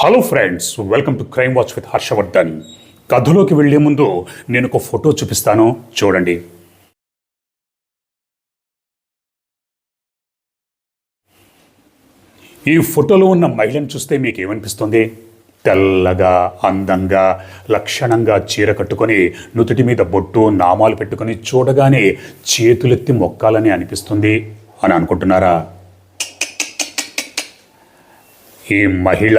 Hello friends welcome to crime watch with Harshavardhan కథలోకి వెళ్ళే ముందు నేను ఒక ఫోటో చూపిస్తాను చూడండి. ఈ ఫోటోలో ఉన్న మహిళను చూస్తే మీకు ఏమనిపిస్తుంది తెల్లగా అందంగా లక్షణంగా చీర కట్టుకొని నుదుటి మీద బొట్టు నామాలు పెట్టుకొని చూడగానే చేతులెత్తి మొక్కాలని అనిపిస్తుంది అని అనుకుంటున్నారా? ఈ మహిళ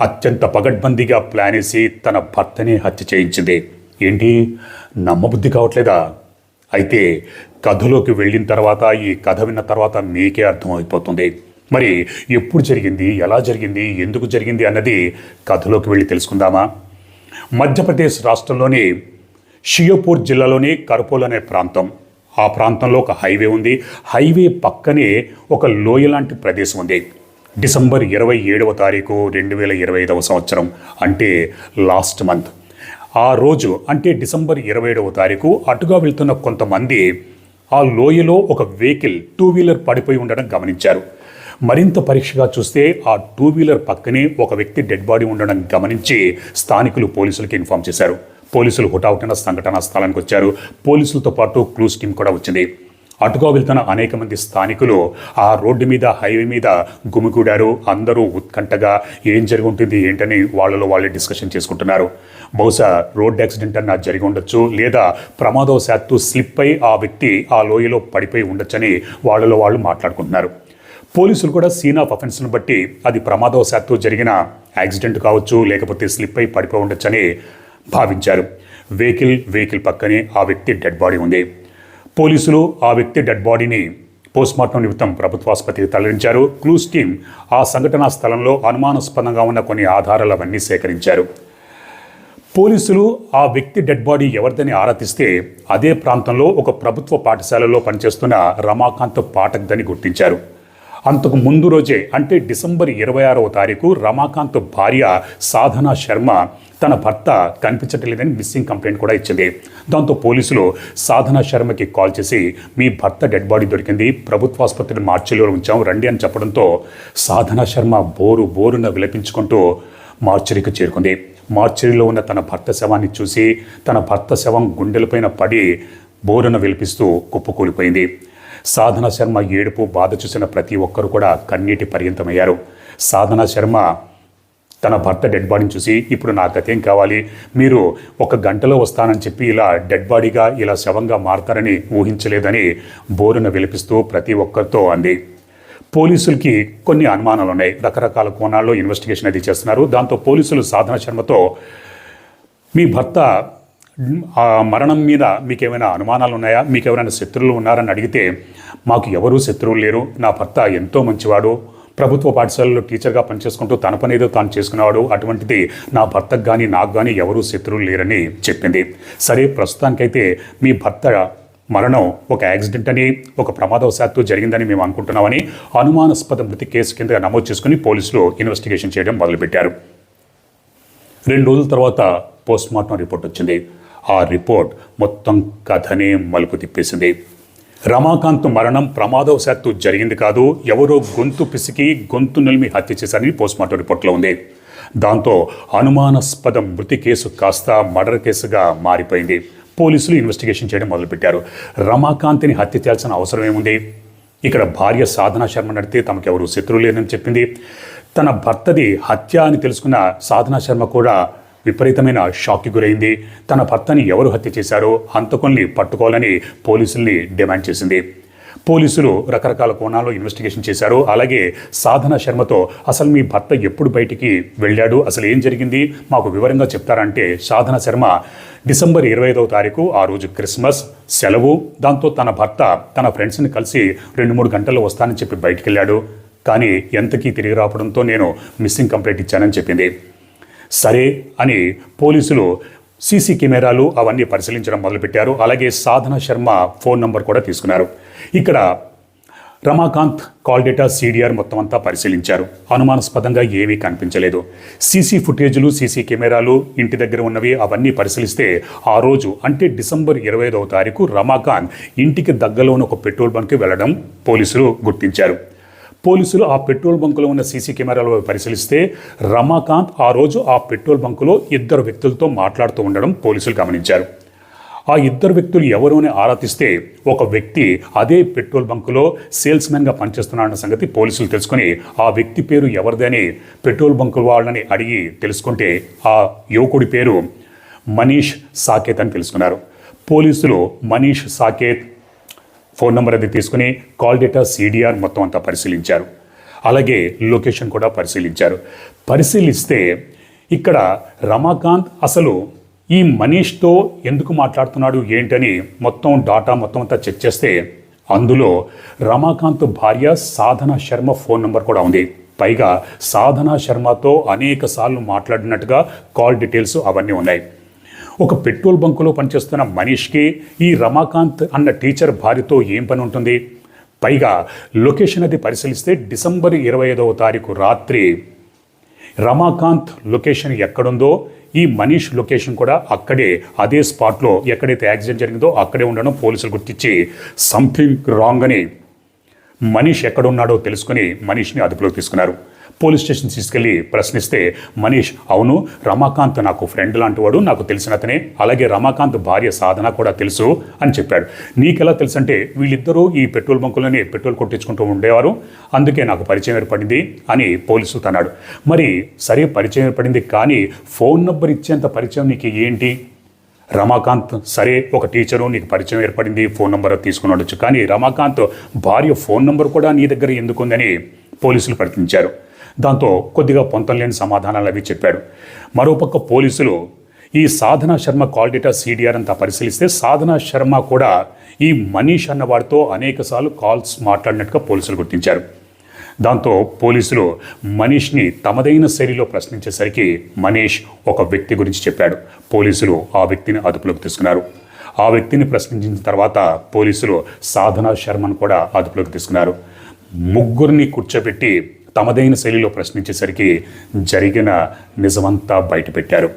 అత్యంత పగడ్బందీగా ప్లాన్ వేసి తన భర్తని హత్య చేయించింది. ఏంటి? నమ్మబుద్ధి కావట్లేదా? అయితే కథలోకి వెళ్ళిన తర్వాత ఈ కథ విన్న తర్వాత మీకే అర్థమైపోతుంది. మరి ఎప్పుడు జరిగింది? ఎలా జరిగింది? ఎందుకు జరిగింది అన్నది కథలోకి వెళ్ళి తెలుసుకుందామా? మధ్యప్రదేశ్ రాష్ట్రంలోని షియోపూర్ జిల్లాలోని కర్పూల్ అనే ప్రాంతం. ఆ ప్రాంతంలో ఒక హైవే ఉంది. హైవే పక్కనే ఒక లోయ లాంటి ప్రదేశం ఉంది. డిసెంబర్ ఇరవై ఏడవ తారీఖు రెండు వేల ఇరవై ఐదవ సంవత్సరం అంటే లాస్ట్ మంత్. ఆ రోజు అంటే డిసెంబర్ ఇరవై ఏడవ తారీఖు అటుగా వెళ్తున్న కొంతమంది ఆ లోయలో ఒక వెహికల్ టూ వీలర్ పడిపోయి ఉండడం గమనించారు. మరింత పరీక్షగా చూస్తే ఆ టూ వీలర్ పక్కనే ఒక వ్యక్తి డెడ్ బాడీ ఉండడం గమనించి స్థానికులు పోలీసులకు ఇన్ఫామ్ చేశారు. పోలీసులు హుటాహుటిన సంఘటనా స్థలానికి వచ్చారు పోలీసులతో పాటు క్లూస్ టీం కూడా వచ్చింది. అటుగా వెళ్తున్న అనేక మంది స్థానికులు ఆ రోడ్డు మీద హైవే మీద గుమికూడారు అందరూ ఉత్కంఠగా ఏం జరిగి ఉంటుంది ఏంటని వాళ్ళలో వాళ్ళే డిస్కషన్ చేసుకుంటున్నారు. బహుశా రోడ్ యాక్సిడెంట్ అన్న జరిగి ఉండొచ్చు లేదా ప్రమాదవశాత్తు స్లిప్ అయి ఆ వ్యక్తి ఆ లోయలో పడిపోయి ఉండొచ్చని వాళ్ళలో వాళ్ళు మాట్లాడుకుంటున్నారు. పోలీసులు కూడా సీన్ ఆఫ్ అఫెన్స్ను బట్టి అది ప్రమాదవశాత్తు జరిగిన యాక్సిడెంట్ కావచ్చు లేకపోతే స్లిప్ అయి పడిపోయి ఉండొచ్చని భావించారు. వెహికల్ వెహికల్ పక్కనే ఆ వ్యక్తి డెడ్ బాడీ ఉంది. పోలీసులు ఆ వ్యక్తి డెడ్ బాడీని పోస్ట్మార్టం నిమిత్తం ప్రభుత్వ ఆసుపత్రికి తరలించారు. క్లూస్ టీం ఆ సంఘటనా స్థలంలో అనుమానాస్పదంగా ఉన్న కొన్ని ఆధారాలు అవన్నీ సేకరించారు. పోలీసులు ఆ వ్యక్తి డెడ్ బాడీ ఎవరిదని ఆరా తీస్తే అదే ప్రాంతంలో ఒక ప్రభుత్వ పాఠశాలలో పనిచేస్తున్న రమాకాంత్ పాఠక్దని గుర్తించారు. అంతకు ముందు రోజే అంటే డిసెంబర్ ఇరవై ఆరవ తారీఖు రమాకాంత్ భార్య సాధన శర్మ తన భర్త కనిపించట్లేదని మిస్సింగ్ కంప్లైంట్ కూడా ఇచ్చింది. దాంతో పోలీసులు సాధన శర్మకి కాల్ చేసి మీ భర్త డెడ్ బాడీ దొరికింది ప్రభుత్వ ఆసుపత్రిని మార్చిలో ఉంచాం రండి అని చెప్పడంతో సాధన శర్మ బోరు బోరున విలపించుకుంటూ మార్చరీకి చేరుకుంది. మార్చరీలో ఉన్న తన భర్త శవాన్ని చూసి తన భర్త శవం గుండెలపైన పడి బోరున విలిపిస్తూ కుప్పకూలిపోయింది. సాధన శర్మ ఏడుపు బాధ చూసిన ప్రతి ఒక్కరు కూడా కన్నీటి పర్యంతమయ్యారు. సాధన శర్మ తన భర్త డెడ్ బాడీని చూసి ఇప్పుడు నా గతేం కావాలి? మీరు ఒక గంటలో వస్తానని చెప్పి ఇలా డెడ్ బాడీగా ఇలా శవంగా మారతారని ఊహించలేదని బోరున విలిపిస్తూ ప్రతి ఒక్కరితో అంది. పోలీసులకి కొన్ని అనుమానాలు ఉన్నాయి రకరకాల కోణాల్లో ఇన్వెస్టిగేషన్ అది చేస్తున్నారు. దాంతో పోలీసులు సాధన శర్మతో మీ భర్త ఆ మరణం మీద మీకు ఏమైనా అనుమానాలు ఉన్నాయా మీకు ఎవరైనా శత్రువులు ఉన్నారని అడిగితే మాకు ఎవరూ శత్రువులు లేరు. నా భర్త ఎంతో మంచివాడు. ప్రభుత్వ పాఠశాలలో టీచర్గా పనిచేసుకుంటూ తన పని ఏదో తాను చేసుకునేవాడు అటువంటిది నా భర్తకు కానీ నాకు కానీ ఎవరూ శత్రువులు లేరని చెప్పింది. సరే ప్రస్తుతానికైతే మీ భర్త మరణం ఒక యాక్సిడెంట్ అని ఒక ప్రమాదవశాత్తు జరిగిందని మేము అనుకుంటున్నామని అనుమానాస్పద మృతి కేసు కింద నమోదు చేసుకుని పోలీసులు ఇన్వెస్టిగేషన్ చేయడం మొదలుపెట్టారు. రెండు రోజుల తర్వాత పోస్ట్మార్టం రిపోర్ట్ వచ్చింది. ఆ రిపోర్ట్ మొత్తం కథనే మలుపు తిప్పేసింది. రమాకాంత్ మరణం ప్రమాదవశాత్తు జరిగింది కాదు. ఎవరో గొంతు పిసికి గొంతు నిలిమి హత్య చేశారని పోస్ట్మార్టం రిపోర్ట్లో ఉంది. దాంతో అనుమానాస్పద మృతి కేసు కాస్త మర్డర్ కేసుగా మారిపోయింది. పోలీసులు ఇన్వెస్టిగేషన్ చేయడం మొదలుపెట్టారు. రమాకాంత్ని హత్య చేయాల్సిన అవసరం ఏముంది? ఇక్కడ భార్య సాధన శర్మ నడితే తమకెవరు శత్రువు లేదని చెప్పింది. తన భర్తది హత్య అని తెలుసుకున్న సాధన శర్మ కూడా విపరీతమైన షాక్కి గురైంది. తన భర్తని ఎవరు హత్య చేశారో హంతకుల్ని పట్టుకోవాలని పోలీసుల్ని డిమాండ్ చేసింది. పోలీసులు రకరకాల కోణాల్లో ఇన్వెస్టిగేషన్ చేశారు. అలాగే సాధన శర్మతో అసలు మీ భర్త ఎప్పుడు బయటికి వెళ్ళాడు? అసలు ఏం జరిగింది? మాకు వివరంగా చెప్తారంటే సాధన శర్మ డిసెంబర్ ఇరవై ఐదవ తారీఖు ఆ రోజు క్రిస్మస్ సెలవు. దాంతో తన భర్త తన ఫ్రెండ్స్ని కలిసి రెండు మూడు గంటల్లో వస్తానని చెప్పి బయటికి వెళ్ళాడు కానీ ఎంతకీ తిరిగి రావడంతో నేను మిస్సింగ్ కంప్లైంట్ ఇచ్చానని చెప్పింది. సరే అని పోలీసులు సీసీ కెమెరాలు అవన్నీ పరిశీలించడం మొదలుపెట్టారు. అలాగే సాధన శర్మ ఫోన్ నంబర్ కూడా తీసుకున్నారు. ఇక్కడ రమాకాంత్ కాల్ డేటా సీడీఆర్ మొత్తం అంతా పరిశీలించారు. అనుమానాస్పదంగా ఏమీ కనిపించలేదు. సీసీ ఫుటేజ్లు సీసీ కెమెరాలు ఇంటి దగ్గర ఉన్నవి అవన్నీ పరిశీలిస్తే ఆ రోజు అంటే డిసెంబర్ ఇరవై ఐదవ తారీఖు రమాకాంత్ ఇంటికి దగ్గరలో ఉన్న ఒక పెట్రోల్ బంక్కి వెళ్ళడం పోలీసులు గుర్తించారు. పోలీసులు ఆ పెట్రోల్ బంకులో ఉన్న సీసీ కెమెరాలో పరిశీలిస్తే రమాకాంత్ ఆ రోజు ఆ పెట్రోల్ బంకులో ఇద్దరు వ్యక్తులతో మాట్లాడుతూ ఉండడం పోలీసులు గమనించారు. ఆ ఇద్దరు వ్యక్తులు ఎవరు అని ఆరాధిస్తే ఒక వ్యక్తి అదే పెట్రోల్ బంకులో సేల్స్ మ్యాన్గా పనిచేస్తున్నాడన్న సంగతి పోలీసులు తెలుసుకుని ఆ వ్యక్తి పేరు ఎవరిదని పెట్రోల్ బంకు వాళ్ళని అడిగి తెలుసుకుంటే ఆ యువకుడి పేరు మనీష్ సాకేత్ అని తెలుసుకున్నారు. పోలీసులు మనీష్ సాకేత్ ఫోన్ నెంబర్ అది తీసుకుని కాల్ డేటా సీడీఆర్ మొత్తం అంతా పరిశీలించారు. అలాగే లొకేషన్ కూడా పరిశీలించారు. పరిశీలిస్తే ఇక్కడ రమాకాంత్ అసలు ఈ మనీష్తో ఎందుకు మాట్లాడుతున్నాడు ఏంటని మొత్తం డాటా మొత్తం అంతా చెక్ చేస్తే అందులో రమాకాంత్ భార్య సాధన శర్మ ఫోన్ నెంబర్ కూడా ఉంది. పైగా సాధన శర్మతో అనేక సార్లు మాట్లాడినట్టుగా కాల్ డీటెయిల్స్ అవన్నీ ఉన్నాయి. ఒక పెట్రోల్ బంకులో పనిచేస్తున్న మనీష్కి ఈ రమాకాంత్ అన్న టీచర్ భార్యతో ఏం పని ఉంటుంది? పైగా లొకేషన్ అది పరిశీలిస్తే డిసెంబర్ ఇరవై ఐదవ తారీఖు రాత్రి రమాకాంత్ లొకేషన్ ఎక్కడుందో ఈ మనీష్ లొకేషన్ కూడా అక్కడే అదే స్పాట్లో ఎక్కడైతే యాక్సిడెంట్ జరిగిందో అక్కడే ఉండడం పోలీసులు గుర్తించి సంథింగ్ రాంగ్ అని మనీష్ ఎక్కడున్నాడో తెలుసుకుని మనీష్ని అదుపులోకి తీసుకున్నారు. పోలీస్ స్టేషన్ తీసుకెళ్ళి ప్రశ్నిస్తే మనీష్ అవును రమాకాంత్ నాకు ఫ్రెండ్ లాంటి వాడు నాకు తెలిసిన అతనే. అలాగే రమాకాంత్ భార్య సాధన కూడా తెలుసు అని చెప్పాడు. నీకెలా తెలుసు అంటే వీళ్ళిద్దరూ ఈ పెట్రోల్ బంకులోనే పెట్రోల్ కొట్టించుకుంటూ ఉండేవారు. అందుకే నాకు పరిచయం ఏర్పడింది అని పోలీసు అన్నాడు మరి సరే పరిచయం ఏర్పడింది కానీ ఫోన్ నెంబర్ ఇచ్చేంత పరిచయం నీకు ఏంటి? రమాకాంత్ సరే ఒక టీచరు నీకు పరిచయం ఏర్పడింది ఫోన్ నెంబర్ తీసుకుని ఉండొచ్చు. కానీ రమాకాంత్ భార్య ఫోన్ నెంబర్ కూడా నీ దగ్గర ఎందుకుందని పోలీసులు ప్రశ్నించారు. దాంతో కొద్దిగా పొంతలేని సమాధానాలు అవి చెప్పాడు. మరోపక్క పోలీసులు ఈ Sadhana Sharma call data CDR అంతా పరిశీలిస్తే సాధన శర్మ కూడా ఈ మనీష్ అన్నవాడితో అనేకసార్లు కాల్స్ మాట్లాడినట్టుగా పోలీసులు గుర్తించారు. దాంతో పోలీసులు మనీష్ని తమదైన శైలిలో ప్రశ్నించేసరికి మనీష్ ఒక వ్యక్తి గురించి చెప్పాడు. పోలీసులు ఆ వ్యక్తిని అదుపులోకి తీసుకున్నారు. ఆ వ్యక్తిని ప్రశ్నించిన తర్వాత పోలీసులు సాధన శర్మను కూడా అదుపులోకి తీసుకున్నారు. ముగ్గురిని కూర్చోబెట్టి తమదైన శైలిలో ప్రశ్నించేసరికి జరిగిన నిజమంతా బయటపెట్టారు.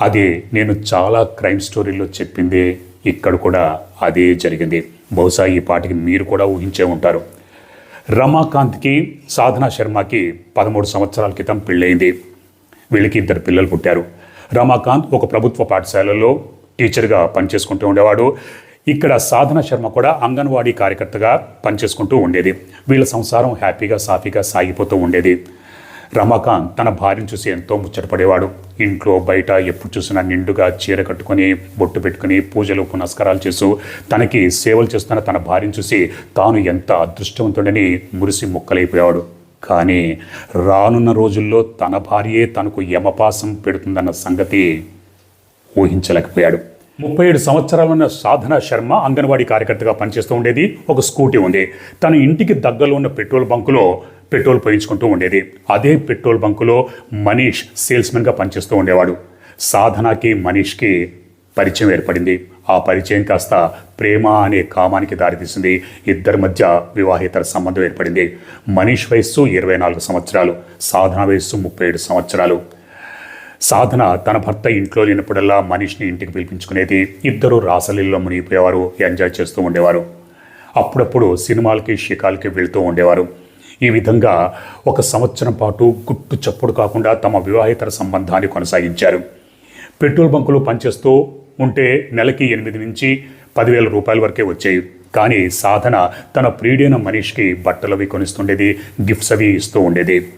అది నేను చాలా క్రైమ్ స్టోరీలో చెప్పింది ఇక్కడ కూడా అదే జరిగింది. బహుశా ఈ పాటికి మీరు కూడా ఊహించే ఉంటారు. రమాకాంత్కి సాధనా శర్మకి పదమూడు సంవత్సరాల క్రితం పెళ్ళయింది. వీళ్ళకి ఇద్దరు పిల్లలు పుట్టారు. రమాకాంత్ ఒక ప్రభుత్వ పాఠశాలలో టీచర్గా పనిచేసుకుంటూ ఉండేవాడు. ఇక్కడ సాధన శర్మ కూడా అంగన్వాడీ కార్యకర్తగా పనిచేసుకుంటూ ఉండేది. వీళ్ళ సంసారం హ్యాపీగా సాఫీగా సాగిపోతూ ఉండేది. రమాకాంత్ తన భార్యను చూసి ఎంతో ముచ్చటపడేవాడు ఇంట్లో బయట ఎప్పుడు చూసినా నిండుగా చీర కట్టుకొని బొట్టు పెట్టుకుని పూజలు పునస్కారాలు చేస్తూ తనకి సేవలు చేస్తున్న తన భార్యను చూసి తాను ఎంత అదృష్టవంతుడని మురిసి ముక్కలైపోయాడు కానీ రానున్న రోజుల్లో తన భార్యే తనకు యమపాసం పెడుతుందన్న సంగతి ఊహించలేకపోయాడు. ముప్పై ఏడు సంవత్సరాలున్న సాధన శర్మ అంగన్వాడీ కార్యకర్తగా పనిచేస్తూ ఉండేది. ఒక స్కూటీ ఉంది. తన ఇంటికి దగ్గరలో ఉన్న పెట్రోల్ బంకులో పెట్రోల్ పోయించుకుంటూ ఉండేది. అదే పెట్రోల్ బంకులో మనీష్ సేల్స్మెన్గా పనిచేస్తూ ఉండేవాడు. సాధనకి మనీష్కి పరిచయం ఏర్పడింది. ఆ పరిచయం కాస్త ప్రేమ అనే కామానికి దారితీసింది. ఇద్దరి మధ్య వివాహేతర సంబంధం ఏర్పడింది. మనీష్ వయస్సు ఇరవై నాలుగు సంవత్సరాలు. సాధన వయస్సు ముప్పై ఏడు సంవత్సరాలు. సాధన తన భర్త ఇంట్లో లేనప్పుడల్లా మనిషిని ఇంటికి పిలిపించుకునేది ఇద్దరు రాసలీల్లో మునిగిపోయేవారు ఎంజాయ్ చేస్తూ ఉండేవారు. అప్పుడప్పుడు సినిమాలకి షికాలకి వెళ్తూ ఉండేవారు. ఈ విధంగా ఒక సంవత్సరం పాటు గుట్టు చప్పుడు కాకుండా తమ వివాహేతర సంబంధాన్ని కొనసాగించారు. పెట్రోల్ బంకులు పనిచేస్తూ ఉంటే నెలకి ఎనిమిది నుంచి పదివేల రూపాయల వరకే వచ్చాయి. కానీ సాధన తన ప్రియుడైన మనీష్కి బట్టలు అవి కొనిస్తుండేది గిఫ్ట్స్ అవి ఇస్తూ ఉండేది.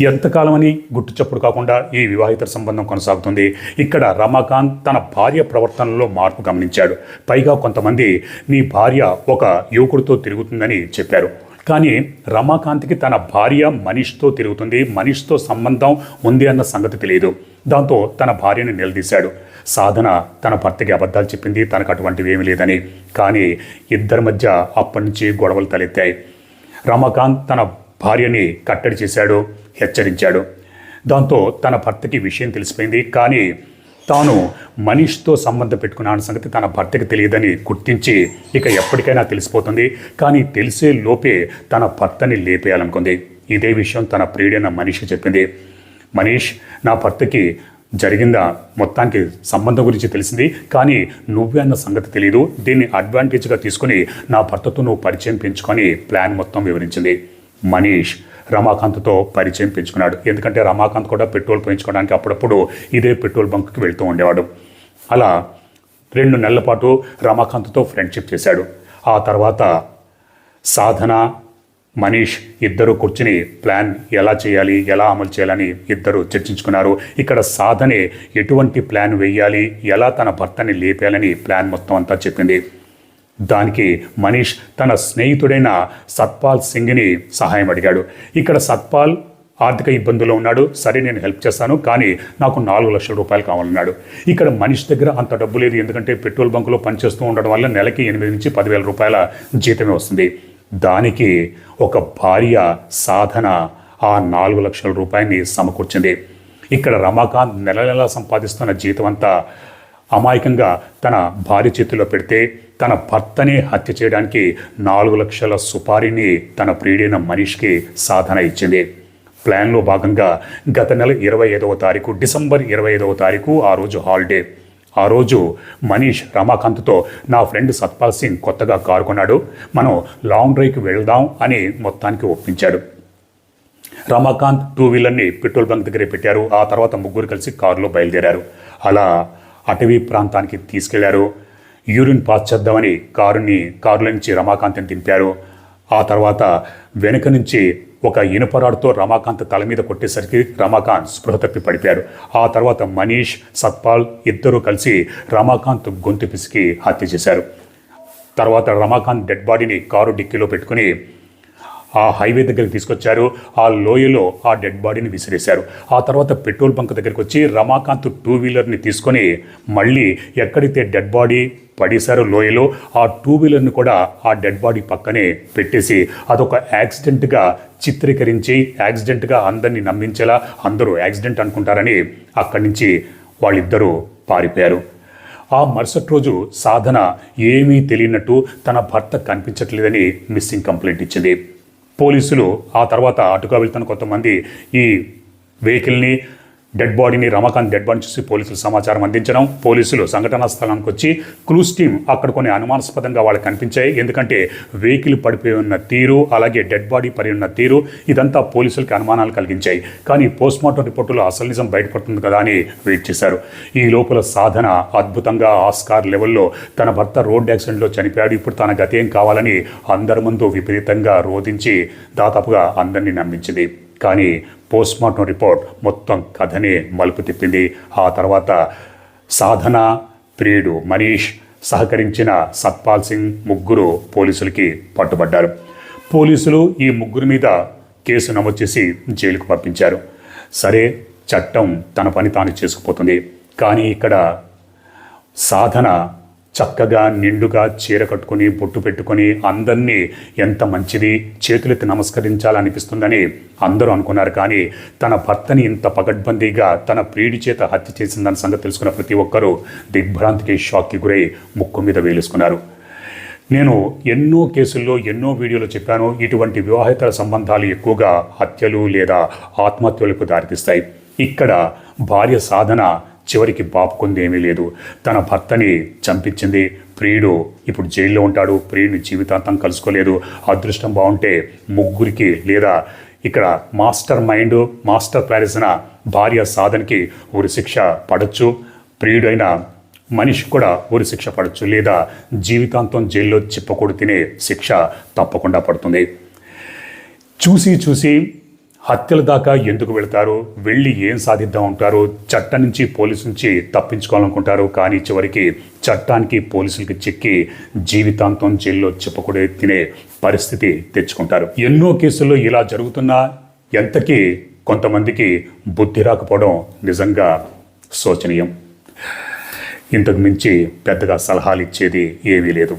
ఎంతకాలమని గుట్టు చప్పుడు కాకుండా ఈ వివాహిత సంబంధం కొనసాగుతుంది. ఇక్కడ రమాకాంత్ తన భార్య ప్రవర్తనలో మార్పు గమనించాడు. పైగా కొంతమంది నీ భార్య ఒక యువకుడితో తిరుగుతుందని చెప్పారు. కానీ రమాకాంత్కి తన భార్య మనీష్తో తిరుగుతుంది. మనీష్తో సంబంధం ఉంది అన్న సంగతి తెలియదు. దాంతో తన భార్యని నిలదీశాడు. సాధన తన భర్తకి అబద్ధాలు చెప్పింది. తనకు అటువంటివి ఏమీ లేదని. కానీ ఇద్దరి మధ్య అప్పటి నుంచి గొడవలు తలెత్తాయి. రమాకాంత్ తన భార్యని కట్టడి చేశాడు. హెచ్చరించాడు. దాంతో తన భర్తకి విషయం తెలిసిపోయింది. కానీ తాను మనీష్తో సంబంధం పెట్టుకున్నాను సంగతి తన భర్తకి తెలియదని గుర్తించి ఇక ఎప్పటికైనా తెలిసిపోతుంది. కానీ తెలిసే లోపే తన భర్తని లేపేయాలనుకుంది. ఇదే విషయం తన ప్రియుడైన మనీష్ చెప్పింది. మనీష్ నా భర్తకి జరిగిందా? మొత్తానికి సంబంధం గురించి తెలిసింది. కానీ నువ్వే అన్న సంగతి తెలియదు దీన్ని అడ్వాంటేజ్గా తీసుకుని నా భర్తతో నువ్వు పరిచయం పెంచుకొని ప్లాన్ మొత్తం వివరించింది. మనీష్ రమాకాంత్తో పరిచయం పెంచుకున్నాడు. ఎందుకంటే రమాకాంత్ కూడా పెట్రోల్ పోయించుకోవడానికి అప్పుడప్పుడు ఇదే పెట్రోల్ బంక్కి వెళ్తూ ఉండేవాడు. అలా రెండు నెలల పాటు రమాకాంత్తో ఫ్రెండ్షిప్ చేశాడు. ఆ తర్వాత సాధన మనీష్ ఇద్దరు కూర్చుని ప్లాన్ ఎలా చేయాలి ఎలా అమలు చేయాలని ఇద్దరు చర్చించుకున్నారు. ఇక్కడ సాధనే ఎటువంటి ప్లాన్ వేయాలి ఎలా తన భర్తని లేపేయాలని ప్లాన్ మొత్తం అంతా చెప్పింది. దానికి మనీష్ తన స్నేహితుడైన సత్పాల్ సింగ్ని సహాయం అడిగాడు. ఇక్కడ సత్పాల్ ఆర్థిక ఇబ్బందుల్లో ఉన్నాడు. సరే నేను హెల్ప్ చేస్తాను కానీ నాకు నాలుగు లక్షల రూపాయలు కావాలన్నాడు. ఇక్కడ మనిషి దగ్గర అంత డబ్బు లేదు ఎందుకంటే పెట్రోల్ బంకులో పనిచేస్తూ ఉండడం వల్ల నెలకి ఎనిమిది నుంచి పదివేల రూపాయల జీతమే వస్తుంది. దానికి ఒక భార్య సాధన ఆ నాలుగు లక్షల రూపాయలని సమకూర్చింది. ఇక్కడ రమాకాంత్ నెల నెలా సంపాదిస్తున్న జీతం అంతా అమాయకంగా తన భార్య చేతిలో పెడితే తన భర్తనే హత్య చేయడానికి నాలుగు లక్షల సుపారీని తన ప్రియుడైన మనీష్కి సాధన ఇచ్చింది. ప్లాన్లో భాగంగా గత నెల ఇరవై ఐదవ తారీఖు డిసెంబర్ ఇరవై ఐదవ తారీఖు ఆ రోజు హాలిడే. ఆ రోజు మనీష్ రమాకాంత్తో నా ఫ్రెండ్ సత్పాల్ సింగ్ కొత్తగా కారు కొన్నాడు మనం లాంగ్ డ్రైవ్కి వెళ్దాం అని మొత్తానికి ఒప్పించాడు. రమాకాంత్ టూ వీలర్ని పెట్రోల్ బంక్ దగ్గరే పెట్టారు. ఆ తర్వాత ముగ్గురు కలిసి కారులో బయలుదేరారు. అలా అటవీ ప్రాంతానికి తీసుకెళ్ళారు. యూరిన్ పాస్ చేద్దామని కారుని కారులో నుంచి రమాకాంత్ని దింపారు. ఆ తర్వాత వెనుక నుంచి ఒక ఇనుపరాడుతో రమాకాంత్ తల మీద కొట్టేసరికి రమాకాంత్ స్పృహ తప్పి పడిపోయారు ఆ తర్వాత మనీష్ సత్పాల్ ఇద్దరూ కలిసి రమాకాంత్ గొంతు పిసికి హత్య చేశారు. తర్వాత రమాకాంత్ డెడ్ బాడీని కారు డిక్కీలో పెట్టుకుని ఆ హైవే దగ్గరికి తీసుకొచ్చారు. ఆ లోయలో ఆ డెడ్ బాడీని విసిరేశారు. ఆ తర్వాత పెట్రోల్ బంక్ దగ్గరికి వచ్చి రమాకాంత్ టూ వీలర్ని తీసుకొని మళ్ళీ ఎక్కడైతే డెడ్ బాడీ పడేశారో లోయలో ఆ టూ వీలర్ని కూడా ఆ డెడ్ బాడీ పక్కనే పెట్టేసి అదొక యాక్సిడెంట్గా చిత్రీకరించి యాక్సిడెంట్గా అందరినీ నమ్మించేలా అందరూ యాక్సిడెంట్ అనుకుంటారని అక్కడి నుంచి వాళ్ళిద్దరూ పారిపోయారు. ఆ మరుసటి రోజు సాధన ఏమీ తెలియనట్టు తన భర్త కనిపించట్లేదని మిస్సింగ్ కంప్లైంట్ ఇచ్చింది. పోలీసులు ఆ తర్వాత అటుగా వెళ్తున్న కొంతమంది ఈ వెహికల్ని డెడ్ బాడీని రమాకాంత్ డెడ్ బాడీని చూసి పోలీసులు సమాచారం అందించడం పోలీసులు సంఘటనా స్థలానికి వచ్చి క్లూస్ టీమ్ అక్కడ కొన్ని అనుమానాస్పదంగా వాళ్ళకి కనిపించాయి. ఎందుకంటే వెహికల్ పడిపోయి ఉన్న తీరు అలాగే డెడ్ బాడీ పడి ఉన్న తీరు ఇదంతా పోలీసులకి అనుమానాలు కలిగించాయి. కానీ పోస్ట్మార్టం రిపోర్టులో అసలు నిజం బయటపడుతుంది కదా అని వెయిట్ చేశారు. ఈ లోపల సాధన అద్భుతంగా ఆస్కార్ లెవెల్లో తన భర్త రోడ్ యాక్సిడెంట్లో చనిపోయాడు. ఇప్పుడు తన గతేం కావాలని అందరి ముందు విపరీతంగా రోధించి దాదాపుగా అందరినీ నమ్మించింది. కానీ పోస్ట్మార్టం రిపోర్ట్ మొత్తం కథనే మలుపు తిప్పింది. ఆ తర్వాత సాధన ప్రియుడు మనీష్ సహకరించిన సత్పాల్ సింగ్ ముగ్గురు పోలీసులకి పట్టుబడ్డారు. పోలీసులు ఈ ముగ్గురు మీద కేసు నమోదు చేసి జైలుకు పంపించారు. సరే చట్టం తన పని తాను చేసుకుపోతుంది. కానీ ఇక్కడ సాధన చక్కగా నిండుగా చీర కట్టుకొని బొట్టు పెట్టుకొని అందరినీ ఎంత మంచిది చేతులెత్తి నమస్కరించాలనిపిస్తుందని అందరూ అనుకున్నారు. కానీ తన భర్తని ఇంత పగడ్బందీగా తన ప్రియుడి చేత హత్య చేసిందన్న సంగతి తెలుసుకున్న ప్రతి ఒక్కరూ దిగ్భ్రాంతికి షాక్కి గురై ముక్కు మీద వేలుసుకున్నారు. నేను ఎన్నో కేసుల్లో ఎన్నో వీడియోలు చెప్పాను ఇటువంటి వివాహేతర సంబంధాలు ఎక్కువగా హత్యలు లేదా ఆత్మహత్యలకు దారితీస్తాయి. ఇక్కడ భార్య సాధన చివరికి బాపుకుంది ఏమీ లేదు. తన భర్తని చంపించింది. ప్రియుడు ఇప్పుడు జైల్లో ఉంటాడు. ప్రియుడిని జీవితాంతం కలుసుకోలేదు. అదృష్టం బాగుంటే ముగ్గురికి లేదా ఇక్కడ మాస్టర్ మైండ్ మాస్టర్ ప్లానిసిన భార్య సాధనకి ఊరి శిక్ష పడచ్చు. ప్రియుడైన మనిషి కూడా ఊరి శిక్ష పడచ్చు. లేదా జీవితాంతం జైల్లో చిప్పకూడు తినే శిక్ష తప్పకుండా పడుతుంది. చూసి చూసి హత్యల దాకా ఎందుకు వెళ్తారు? వెళ్ళి ఏం సాధిద్దాం అంటారు? చట్టం నుంచి పోలీసు నుంచి తప్పించుకోవాలనుకుంటారు. కానీ చివరికి చట్టానికి పోలీసులకి చిక్కి జీవితాంతం జైల్లో చెప్పకూడే తినే పరిస్థితి తెచ్చుకుంటారు. ఎన్నో కేసుల్లో ఇలా జరుగుతున్నా ఎంతకీ కొంతమందికి బుద్ధి రాకపోవడం నిజంగా శోచనీయం. ఇంతకు మించి పెద్దగా సలహాలు ఇచ్చేది ఏమీ లేదు.